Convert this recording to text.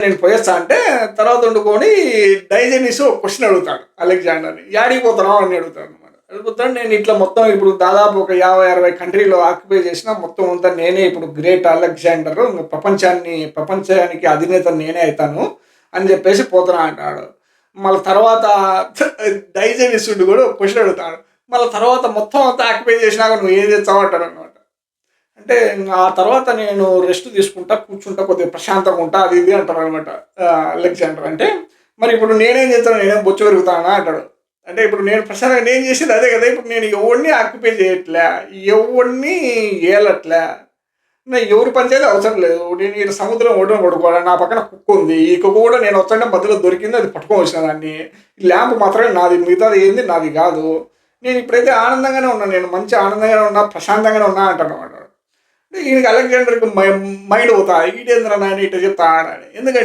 నేను పోయేస్తా అంటే తర్వాత వండుకొని డైజెనిస్ ఒక క్వశ్చన్ అడుగుతాడు అలెగ్జాండర్ని. యాడికి పోతున్నావు? అని అడుగుతాడు అనమాట. అడుగుతాడు నేను ఇట్లా మొత్తం ఇప్పుడు దాదాపు ఒక యాభై అరవై కంట్రీలో ఆక్యుపై చేసిన మొత్తం అంతా నేనే ఇప్పుడు గ్రేట్ అలెగ్జాండర్. ప్రపంచాన్ని ప్రపంచానికి అధినేత నేనే అవుతాను అని చెప్పేసి పోతున్నా అంటాడు. మళ్ళీ తర్వాత డైజెనిస్ కూడా ఒక క్వశ్చన్ అడుగుతాడు. మళ్ళీ తర్వాత మొత్తం అంతా ఆక్యుపై చేసినాక నువ్వు ఏం చేస్తావు అంటాడు అంటే ఆ తర్వాత నేను రెస్ట్ తీసుకుంటా కూర్చుంటా కొద్దిగా ప్రశాంతంగా ఉంటా అది ఇది అంటారు అనమాట అలెగ్జాండర్ అంటే మరి ఇప్పుడు నేనేం చేస్తాను? నేనేం బొచ్చు పెరుగుతానా అంటాడు. అంటే ఇప్పుడు నేను ప్రశాంతంగా నేను చేసేది అదే కదా ఇప్పుడు నేను ఎవరిని ఆక్యుపై చేయట్లే ఎవరిని ఏలట్లే? నా ఎవరి పంచాయతీ అవసరం లేదు. నేను ఈ సముద్రం ఒడ్డున పడుకోవాలి నా పక్కన కుక్క ఉంది ఈ కుక్క కూడా నేను వచ్చాడే మధ్యలో దొరికింది అది పట్టుకొని వచ్చిన దాన్ని. ఈ ల్యాంప్ మాత్రమే నాది మిగతాది ఏంది నాది కాదు. నేను ఇప్పుడైతే ఆనందంగానే ఉన్నాను నేను మంచి ఆనందంగానే ఉన్నా ప్రశాంతంగానే ఉన్నా అంటాను అన్నమాట. ఈయనకి అలెగ్జాండర్కి మైండ్ పోతా ఈడేంద్ర నాని ఇట్లా చెప్తా అని ఎందుకంటే